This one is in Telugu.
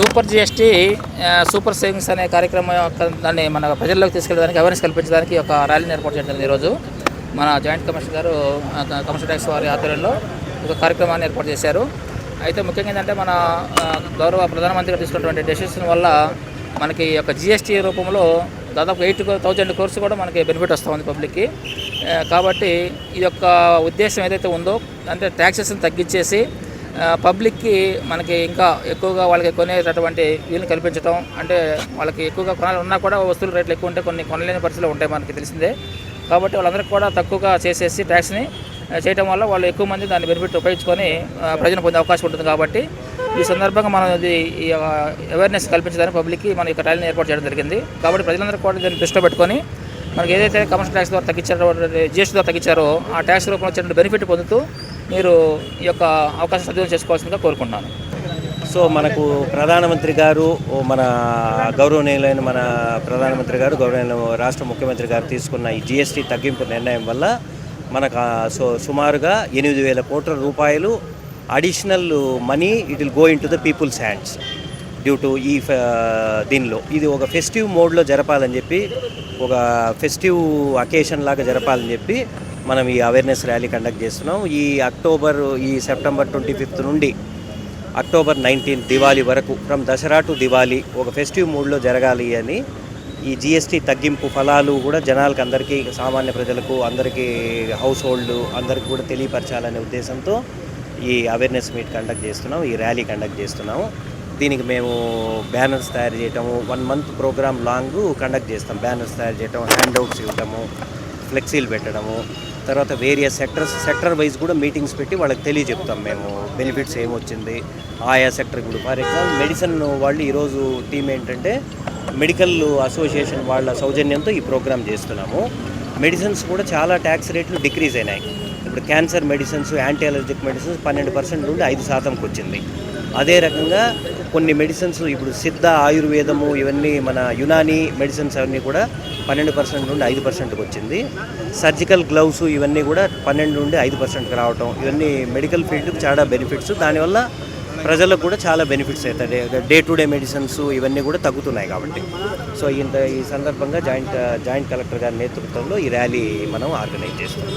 సూపర్ జిఎస్టీ సూపర్ సేవింగ్స్ అనే కార్యక్రమం యొక్క దాన్ని మన ప్రజల్లోకి తీసుకెళ్ళడానికి అవేర్నెస్ కల్పించడానికి ఒక ర్యాలీని ఏర్పాటు చేయడం ఈరోజు. మన జాయింట్ కమిషనర్ గారు కమిషనర్ ట్యాక్స్ వారి ఆధ్వర్యంలో ఒక కార్యక్రమాన్ని ఏర్పాటు చేశారు. అయితే ముఖ్యంగా ఏంటంటే మన గౌరవ ప్రధానమంత్రి గారు తీసుకున్నటువంటి డెసిషన్ వల్ల మనకి ఈ యొక్క జిఎస్టీ రూపంలో దాదాపు ఎయిట్ థౌజండ్ కోర్స్ కూడా మనకి బెనిఫిట్ వస్తుంది పబ్లిక్కి కాబట్టి ఈ యొక్క ఉద్దేశం ఏదైతే ఉందో అంటే ట్యాక్సెస్ని తగ్గించేసి పబ్లిక్కి మనకి ఇంకా ఎక్కువగా వాళ్ళకి కొనేటటువంటి వీలుని కల్పించడం అంటే వాళ్ళకి ఎక్కువగా కొనాలి ఉన్నా కూడా వస్తువులు రేట్లు ఎక్కువ ఉంటే కొన్ని కొనలేని పరిస్థితులు ఉంటాయి మనకి తెలిసిందే. కాబట్టి వాళ్ళందరికీ కూడా తక్కువగా చేసేసి ట్యాక్స్ని చేయడం వల్ల వాళ్ళు ఎక్కువ మంది దాన్ని బెనిఫిట్ ఉపయోగించుకొని ప్రయోజనం ప్రజలు పొందే అవకాశం ఉంటుంది కాబట్టి ఈ సందర్భంగా మనం ఇది ఈ అవేర్నెస్ కల్పించడానికి పబ్లిక్కి మన యొక్క ర్యాలీని ఏర్పాటు చేయడం జరిగింది. కాబట్టి ప్రజలందరూ కూడా దీన్ని దృష్టిలో పెట్టుకొని మనకి ఏదైతే కమర్షియల్ ట్యాక్స్ ద్వారా తగ్గించారో జిఎస్టీ ద్వారా తగ్గించారో ఆ ట్యాక్స్ రూపంలో వచ్చిన బెనిఫిట్ పొందుతూ మీరు ఈ యొక్క అవకాశం సద్వినియోగం చేసుకోవాల్సిందిగా కోరుకుంటున్నాను. సో మనకు ప్రధానమంత్రి గారు మన గౌరవనీయులైన మన ప్రధానమంత్రి గారు గౌరవనీయుల రాష్ట్ర ముఖ్యమంత్రి గారు తీసుకున్న ఈ జిఎస్టీ తగ్గింపు నిర్ణయం వల్ల మనకు సో సుమారుగా ఎనిమిది వేల కోట్ల రూపాయలు additional money it will go into the people's hands due to ఈ దీనిలో. ఇది ఒక ఫెస్టివ్ మోడ్లో జరపాలని చెప్పి ఒక ఫెస్టివ్ అకేషన్ లాగా జరపాలని చెప్పి మనం ఈ అవేర్నెస్ ర్యాలీ కండక్ట్ చేస్తున్నాం. ఈ అక్టోబర్ ఈ సెప్టెంబర్ ట్వంటీ ఫిఫ్త్ నుండి అక్టోబర్ నైన్టీన్ దివాళీ వరకు ఫ్రమ్ దసరా టు దివాళీ ఒక ఫెస్టివ్ మూడ్లో జరగాలి అని ఈ జిఎస్టీ తగ్గింపు ఫలాలు కూడా జనాలకు అందరికీ సామాన్య ప్రజలకు అందరికీ హౌస్ హోల్డ్ అందరికీ కూడా తెలియపరచాలనే ఉద్దేశంతో ఈ అవేర్నెస్ మీట్ కండక్ట్ చేస్తున్నాం ఈ ర్యాలీ కండక్ట్ చేస్తున్నాము. దీనికి మేము బ్యానర్స్ తయారు చేయటము one month program long conduct చేస్తాం. బ్యానర్స్ తయారు చేయటం హ్యాండ్అవుట్స్ ఇవ్వటము ఫ్లెక్సీలు పెట్టడము తర్వాత వేరియస్ సెక్టర్స్ సెక్టర్ వైజ్ కూడా మీటింగ్స్ పెట్టి వాళ్ళకి తెలియజెప్తాం మేము. బెనిఫిట్స్ ఏమొచ్చింది ఆయా సెక్టర్ ఇప్పుడు ఫర్ ఎగ్జాంపుల్ మెడిసిన్ వాళ్ళు ఈరోజు టీం ఏంటంటే మెడికల్ అసోసియేషన్ వాళ్ళ సౌజన్యంతో ఈ ప్రోగ్రామ్ చేస్తున్నాము. మెడిసిన్స్ కూడా చాలా ట్యాక్స్ రేట్లు డిక్రీజ్ అయినాయి. ఇప్పుడు cancer medicines anti allergic medicines పన్నెండు పర్సెంట్ నుండి ఐదు శాతంకి వచ్చింది అదే రకంగా కొన్ని మెడిసిన్స్ ఇప్పుడు సిద్ధ ఆయుర్వేదము ఇవన్నీ మన యునానీ మెడిసిన్స్ అవన్నీ కూడా పన్నెండు పర్సెంట్ నుండి ఐదు పర్సెంట్కి వచ్చింది. సర్జికల్ గ్లౌస్ ఇవన్నీ కూడా పన్నెండు నుండి ఐదు పర్సెంట్కి రావటం ఇవన్నీ మెడికల్ ఫీల్డ్కి చాలా బెనిఫిట్స్ దానివల్ల ప్రజలకు కూడా చాలా బెనిఫిట్స్ అవుతాయి. డే టు డే మెడిసిన్స్ ఇవన్నీ కూడా తగ్గుతున్నాయి కాబట్టి. సో ఇంత ఈ సందర్భంగా జాయింట్ జాయింట్ కలెక్టర్ గారి నేతృత్వంలో ఈ ర్యాలీ మనం ఆర్గనైజ్ చేస్తాం